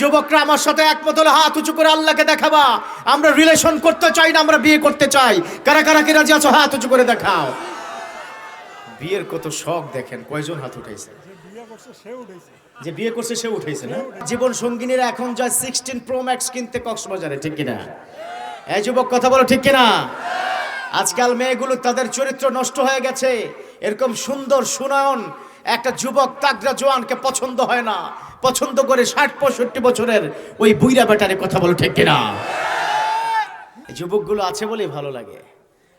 যুবকরা আমার সাথে একমত হলে হাত উঁচু করে আল্লাহকে দেখাবা। আমরা রিলেশন করতে চাই না, আমরা বিয়ে করতে চাই। কারা কারা কি রাজি আছো, হাত উঁচু করে দেখাও। বিয়ের কত শখ দেখেন, কয়জন হাত উঠেছে যে বিয়ে করছে, সে উঠেছে না? জীবন সঙ্গিনীরা এখন যায় সিক্সটিন প্রো ম্যাক্স কিনতে কক্সবাজারে, ঠিক কিনা? এই যুবক, কথা বলো ঠিক কিনা? আজকাল মেয়েগুলো তাদের চরিত্র নষ্ট হয়ে গেছে। এরকম সুন্দর সুনয়ন একটা যুবক তাগরা জোয়ানকে পছন্দ হয় না। পছন্দ করে ষাট পঁয়ষট্টি বছরের ওই বুইরা বেটারে কথা বলো ঠিক কিনা? যুবকগুলো আছে বলেই ভালো লাগে।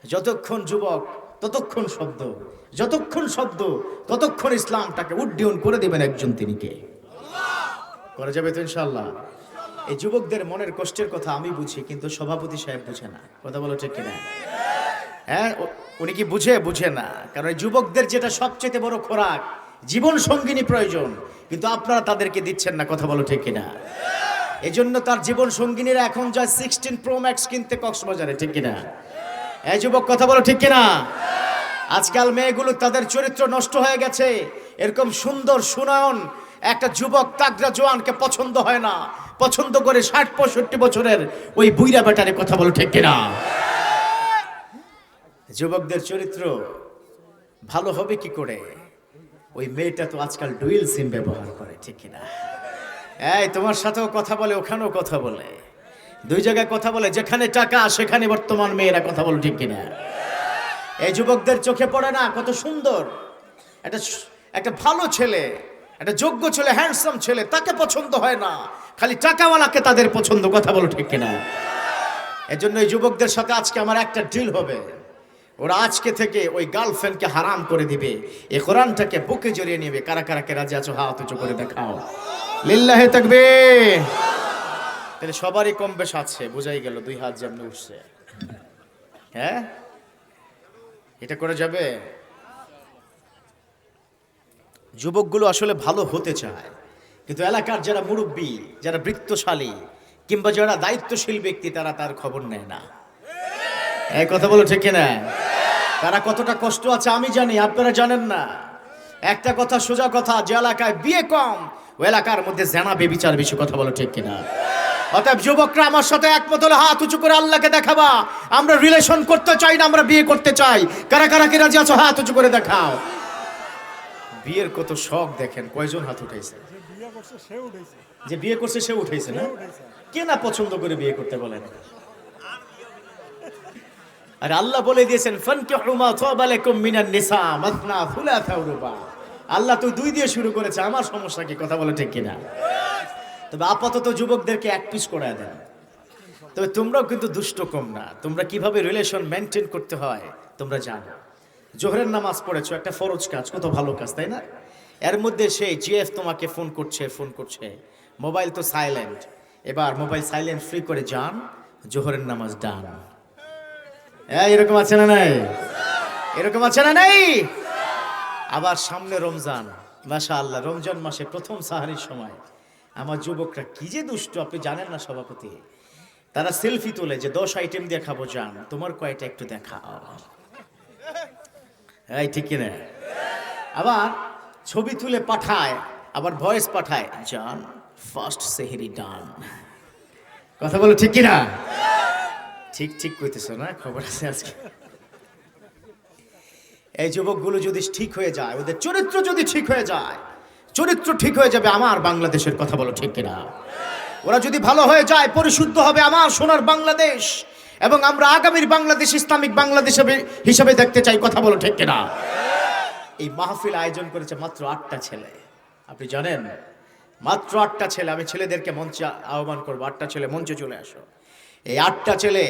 যতক্ষণ যুবক, ততক্ষণ শব্দ। যতক্ষণ শব্দ, ততক্ষণ ইসলামটাকে উড্ডীয়ন করে দেবেন একজন তিনি কে? করা যাবে তো ইনশাল্লাহ এই যুবকদের মনের কষ্টের কথা আমি বুঝি, কিন্তু সভাপতি সাহেব বুঝে না। কথা বলো ঠিক কিনা? হ্যাঁ উনি কি বুঝে? বুঝে না। কারণ যুবকদের যেটা সবচেয়ে বড় খোরাক জীবন সঙ্গিনী প্রয়োজন, কিন্তু আপনারা তাদেরকে দিচ্ছেন না, কথা বলো ঠিক কিনা? এই জন্য তার জীবন সঙ্গিনীরা এখন যায় সিক্সটিন প্রো ম্যাক্স কিনতে কক্সবাজারে, ঠিক কিনা? এই যুবক, কথা বলো ঠিক কিনা? আজকাল মেয়েগুলো তাদের চরিত্র নষ্ট হয়ে গেছে। এরকম সুন্দর সুনয়ন একটা যুবক তাগরা জোয়ানকে পছন্দ হয় না। পছন্দ করে ষাট পঁয়ষট্টি বছরের ওই বুইরা বেটারে কথা বলো ঠিক কিনা? যুবকদের চরিত্র ভালো হবে কি করে? ওই মেয়েটা তো আজকাল ডুয়েল সিম ব্যবহার করে, ঠিক কিনা? এই, তোমার সাথেও কথা বলে, ওখানেও কথা বলে। দুই জায়গায় কথা বলে, যেখানে টাকা, সেখানে বর্তমান মেয়েরা কথা বলে, ঠিক কিনা? এই যুবকদের চোখে পড়ে না, কত সুন্দর। একটা একটা ভালো ছেলে, একটা যোগ্য ছেলে হ্যান্ডসাম ছেলে, তাকে পছন্দ হয় না। খালি টাকাওয়ালাকে তাদের পছন্দ, কথা বলো, ঠিক কিনা? এজন্য এই যুবকদের সাথে আজকে আমার একটা ডিল হবে। ওরা আজকে থেকে ওই গার্লফ্রেন্ডকে হারাম করে দিবে। এই কোরআনটাকে বুকে জড়িয়ে নেবে। কারা কারা কে রাজি আছো? হাত উঁচু করে দেখাও। লিল্লাহে থাকবে তাহলে সবারই কম বেশ আছে, বোঝাই গেল, দুই হাত যেমন উঠছে। হ্যাঁ? এটা করে যাবে? যুবকগুলো আসলে ভালো হতে চায়। কিন্তু এলাকার যারা মুরব্বী, যারা বৃত্তশালী, কিংবা যারা দায়িত্বশীল ব্যক্তি, তারা তার খবর নেয় না। এই কথা বলো ঠিক না তারা কতটা কষ্ট আছে আমি জানি আপনারা জানেন না। একটা কথা সোজা কথা যে এলাকায় বিয়ে কম ও এলাকার মধ্যে জেনা বেবিচার বেশি কথা বলো ঠিক কিনা? অতএব যুবকরা আমার সাথে একমত হলে হাত উঁচু করে আল্লাহকে দেখাবা। আমরা রিলেশন করতে চাই না আমরা বিয়ে করতে চাই। কারা কারা কি রাজি আছো হাত উঁচু করে দেখাও। বিয়ের কত শখ দেখেন কয়জন হাত উঠেছে যে বিয়ে করছে সে উঠেছে যে বিয়ে করছে সে উঠেছে না? কে না পছন্দ করে বিয়ে করতে বলেন? আর আল্লাহ বলে দিয়েছেন আল্লাহ তো দুই দিয়ে শুরু করেছে, আমার সমস্যা কি, কথা বলে ঠিক কিনা? তবে আপাতত যুবকদেরকে এক পিস করে দেন। তবে তোমরাও কিন্তু দুষ্ট কম না, তোমরা কীভাবে রিলেশন মেনটেন করতে হয়, তোমরা জানো। জোহরের নামাজ পড়েছো, একটা ফরজ কাজ, কত ভালো কাজ, তাই না? এর মধ্যে সেই জিএফ তোমাকে ফোন করছে ফোন করছে। মোবাইল তো সাইলেন্ট এবার মোবাইল সাইলেন্ট ফ্রি করে যান, জোহরের নামাজ ডান। হ্যাঁ এরকম আছে না নাই? এরকম আছে না নাই? আবার সামনে রমজান মাশা আল্লাহ রমজান মাসে প্রথম সাহারির সময়। আমার যুবকরা কি যে দুষ্ট, আপনি জানেন না সভাপতি? তারা সেলফি তোলে যে দশ আইটেম দিয়ে খাব, যান, তোমার কয়টা একটু দেখাও। এই, ঠিক কিনা? আবার ছবি তুলে পাঠায়, আবার ভয়েস পাঠায় জান ফার্স্ট সেহেরি ডান কথা বলো ঠিক কিনা? ঠিক ঠিক কইতেছো না? খবর আছে আজকে। এই যুবকগুলো যদি ঠিক হয়ে যায়, ওদের চরিত্র যদি ঠিক হয়ে যায়, চরিত্র ঠিক হয়ে যাবে আমার বাংলাদেশের কথা বলো ঠিক কিনা? ওরা যদি ভালো হয়ে যায়, পরিশুদ্ধ হবে আমার সোনার বাংলাদেশ, এবং আমরা আগামীর বাংলাদেশ, ইসলামিক বাংলাদেশ হিসেবে- দেখতে চাই, কথা বলো ঠিক কিনা? এই মাহফিল আয়োজন করেছে মাত্র আটটা ছেলে। আপনি জানেন মাত্র আটটা ছেলে, আমি ছেলেদেরকে মঞ্চে আহ্বান করব। আটটা ছেলে, মঞ্চে চলে আসো। এই আটটা ছেলে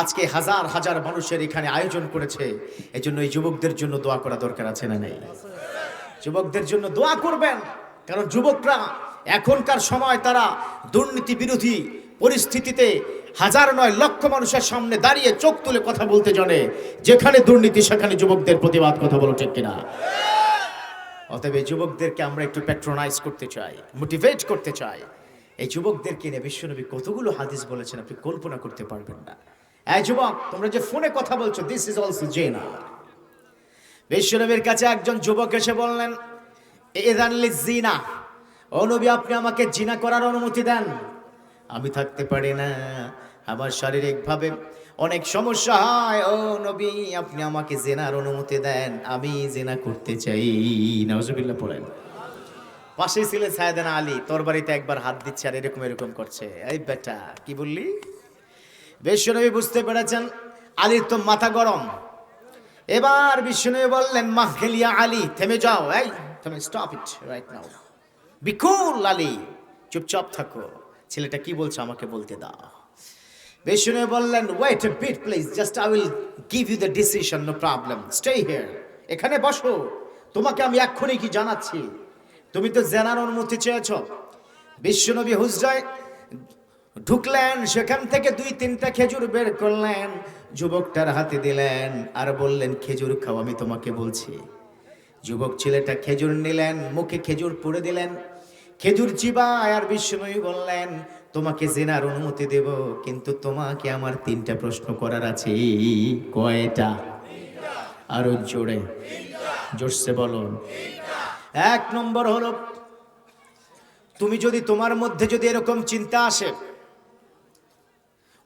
আজকে হাজার হাজার মানুষের এখানে আয়োজন করেছে। এই জন্য এই যুবকদের জন্য দোয়া করা দরকার আছে না নেই? যুবকদের জন্য দোয়া করবেন, কারণ যুবকরা এখনকার সময় তারা দুর্নীতি বিরোধী পরিস্থিতিতে হাজার নয় লক্ষ মানুষের সামনে দাঁড়িয়ে চোখ তুলে কথা বলতে জানে। যেখানে দুর্নীতি, সেখানে যুবকদের প্রতিবাদ, কথা বলো ঠিক কিনা? অতএব এই যুবকদেরকে আমরা একটু প্যাট্রোনাইজ করতে চাই মোটিভেট করতে চাই। এই যুবকদেরকে নিয়ে বিশ্বনবী কতগুলো হাদিস বলেছেন আপনি কল্পনা করতে পারবেন না। এই যুবক, তোমরা যে ফোনে কথা বলছো দিস ইজ অলসো জেনা বিশ্বনবীর কাছে একজন যুবক এসে বললেন এদানলি জিনা অনবী আপনি আমাকে জিনা করার অনুমতি দেন। আমি থাকতে পারি না। আমার শারীরিকভাবে অনেক সমস্যা হয়। ও নবী, আপনি আমাকে জেনার অনুমতি দেন। আমি জেনা করতে চাই। নজবিল্লা পড়েন। পাশে ছিলেন সায়দানা আলী। তোর বাড়িতে একবার হাত দিচ্ছে আর এরকম এরকম করছে। এই বেটা, কি বললি? বিশ্বনবী বুঝতে পেরেছেন, আলীর তো মাথা গরম। এবার বিশ্বনবী বললেন মাহলিয়া আলী, থেমে যাও। এই থেমে stop it right now Bikul Ali, চুপচাপ থাকো। ছেলেটা কি বলছে আমাকে বলতে দাও। বিশ্বনবী বললেন wait a bit please just I will give you the decision no problem stay here এখানে বসো। তোমাকে আমি এক্ষুনি কি জানাচ্ছি? তুমি তো জেনার অনুমতি চেয়েছ। বিশ্বনবী হুজরায় ঢুকলেন। সেখান থেকে দুই, তিনটা খেজুর বের করলেন। যুবকটার হাতে দিলেন আর বললেন, খেজুর খাও, আমি তোমাকে বলছি। যুবক ছেলেটা খেজুর নিলেন, মুখে খেজুর পুড়ে দিলেন। খেজুর চিবায় আর বিশ্বনবী বললেন, তোমাকে জেনার অনুমতি দেব, কিন্তু তোমাকে আমার তিনটা প্রশ্ন করার আছে। কয়টা? আরও জোরে। জোরসে বলো। এক নম্বর হলো, তুমি যদি তোমার মধ্যে যদি এরকম চিন্তা আসে,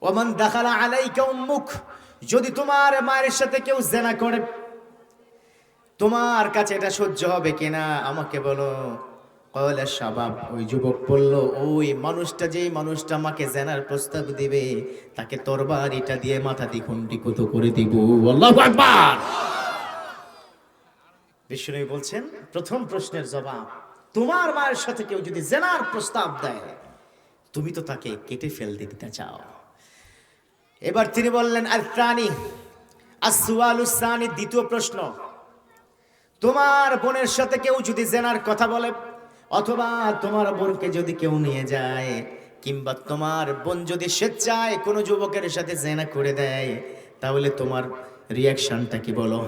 ওমান দাখালা আলাইকা উম্মুক যদি তোমার মায়ের সাথে কেউ জেনা করে, তোমার কাছে এটা সহ্য হবে কিনা, আমাকে বলো। কয়লা শাবাব, ওই যুবক বলল, ওই মানুষটা যেই মানুষটা আমাকে জেনার প্রস্তাব দিবে, তাকে তরবার এটা দিয়ে মাথা দ্বিখণ্ডি কত করে দিব। আল্লাহু আকবার। বিষ্ণু বলছেন, প্রথম প্রশ্নের জবাব, তোমার মায়ের সাথে কেউ যদি জেনার প্রস্তাব দেয়, তুমি তো তাকে কেটে ফেল দিতে চাও। এবার তিনি বললেন, আর প্রাণী আসুয়ালুসানি দ্বিতীয় প্রশ্ন, তোমার বোনের সাথে কেউ যদি জেনার কথা বলে অথবা তোমার বোনকে যদি কেউ নিয়ে যায়, কিংবা তোমার বোন যদি স্বেচ্ছায় কোনো যুবকের সাথে জেনা করে দেয়, তাহলে তোমার রিয়াকশনটা কি বলো?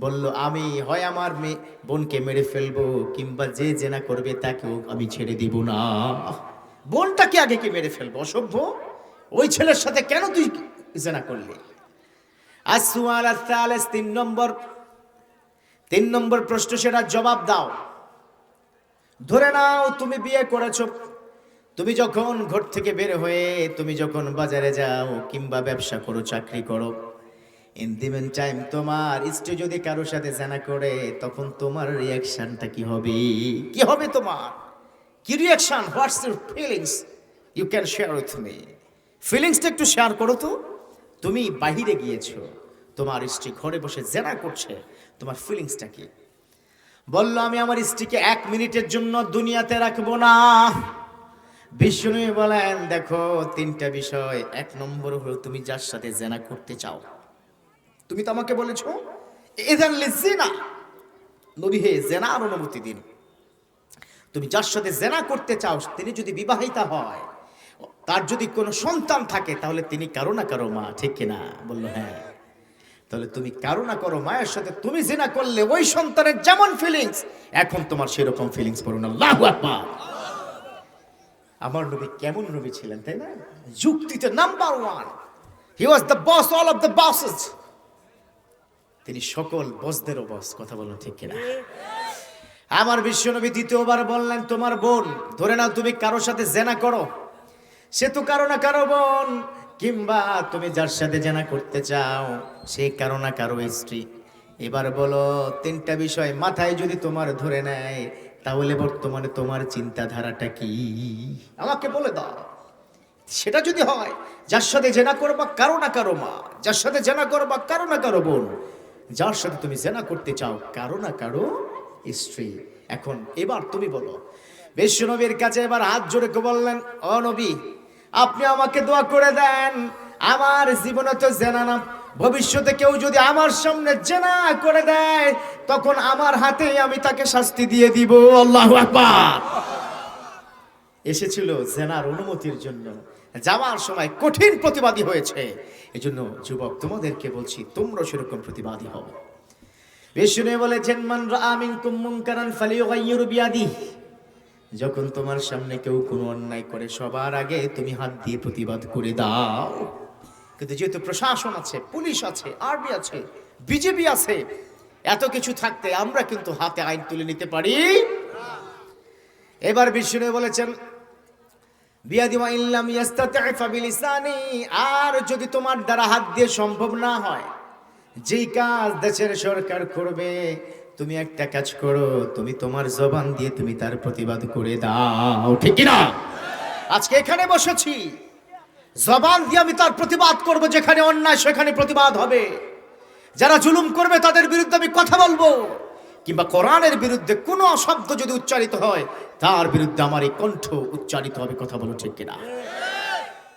বলল, আমি, হয় আমার মেয়ে বোনকে মেরে ফেলব, কিংবা যে জেনা করবে তাকেও আমি ছেড়ে দিব না। বোনটাকে আগে কি মেরে ফেলব? অসভ্য? ওই ছেলের সাথে কেন তুই জেনা করলি? আসুয়াল তিন নম্বর তিন নম্বর প্রশ্ন সেটা জবাব দাও। ধরে নাও, তুমি বিয়ে করেছ। তুমি যখন ঘর থেকে বের হয়ে, তুমি যখন বাজারে যাও কিংবা ব্যবসা করো, চাকরি করো ইন দি মেন টাইম তোমার স্ত্রী যদি কারোর সাথে জানা করে, তখন তোমার রিয়াকশনটা কি হবে? কি হবে তোমার? কি reaction what's your feelings you can share with me ফিলিংসটা একটু শেয়ার করো তো। তুমি বাহিরে গিয়েছো, তোমার স্ত্রী ঘরে বসে জেনা করছে, তোমার ফিলিংসটা কি? বলল, আমি আমার স্ত্রীকে এক মিনিটের জন্য দুনিয়াতে রাখব না। বিষ্ণু বলেন, দেখো, তিনটা বিষয়। এক নম্বর হলো, তুমি যার সাথে জেনা করতে চাও, তুমি তো আমাকে বলেছ জেনা হে অনুমতি দিন। তুমি যার সাথে জেনা করতে চাও, তিনি যদি বিবাহিতা হয়, তার যদি কোনো সন্তান থাকে, তাহলে তিনি কারও না কারও মা, ঠিক কিনা? বলল হ্যাঁ। তাহলে তুমি কারও না করো, মায়ের সাথে তুমি জেনা করলে ওই সন্তানের যেমন ফিলিংস এখন তোমার সেরকম ফিলিংস পড়ো না। আল্লাহু আকবার। আমার নবী কেমন নবী ছিলেন, তাই না? যুক্তিতে number one he was the boss all of the bosses তিনি সকল বসদেরও বস কথা বলুন ঠিক কিনা? আমার বিশ্বনবী দ্বিতীয়বার বললেন, তোমার বোন, ধরে নাও তুমি কারোর সাথে জেনা করো। সে তো কারও না কারও বোন কিংবা তুমি যার সাথে জেনা করতে চাও, সে কারও না কারও স্ত্রী। এবার বলো, তিনটা বিষয় মাথায় যদি তোমার ধরে নেয়, তাহলে বর্তমানে তোমার চিন্তাধারাটা কি? আমাকে বলে দাও। সেটা যদি হয়, যার সাথে জেনা করবা কারও না কারও মা, যার সাথে জেনা করবা কারও না কারও বোন, যার সাথে তুমি জেনা করতে চাও কারও না কারও স্ত্রী। এখন এবার তুমি বলো বিশ্বনবীর কাছে এবার হাত কে বললেন ও নবী আপনি আমাকে দোয়া করে দেন। আমার জীবনে তো জেনা না ভবিষ্যতে কেউ যদি আমার সামনে জেনা করে দেয়, তখন আমার হাতেই আমি তাকে শাস্তি দিয়ে দিব। আল্লাহু এসেছিল জেনার অনুমতির জন্য। যাওয়ার সময় কঠিন প্রতিবাদী হয়েছে। এজন্য যুবক, তোমাদেরকে বলছি, তোমরা সেরকম প্রতিবাদী হও। বিষ্ণু বলেছেন, মান রামিন কুম্মুনকারান ফালিয়ুগাইয়িরু বিয়াদি যখন তোমার সামনে কেউ কোনো অন্যায় করে, সবার আগে তুমি হাত দিয়ে প্রতিবাদ করে দাও। কিন্তু যেহেতু প্রশাসন আছে, পুলিশ আছে, আর্মি আছে, বিজেপি আছে, এত কিছু থাকতে আমরা কিন্তু হাতে আইন তুলে নিতে পারি। এবার বিষ্ণু বলেছেন আর যদি তোমার দ্বারা হাত দিয়ে সম্ভব না হয়, যেই কাজ দেশের সরকার করবে তুমি একটা কাজ করো, তুমি তোমার জবান দিয়ে তুমি তার প্রতিবাদ করে দাও। ঠিক না আজকে এখানে বসেছি। জবান দিয়ে আমি তার প্রতিবাদ করব, যেখানে অন্যায় সেখানে প্রতিবাদ হবে। যারা জুলুম করবে, তাদের বিরুদ্ধে আমি কথা বলব। কিংবা কোরআনের বিরুদ্ধে কোনো শব্দ যদি উচ্চারিত হয়, তার বিরুদ্ধে আমার এই কণ্ঠ উচ্চারিত হবে, কথা বলো ঠিক কিনা?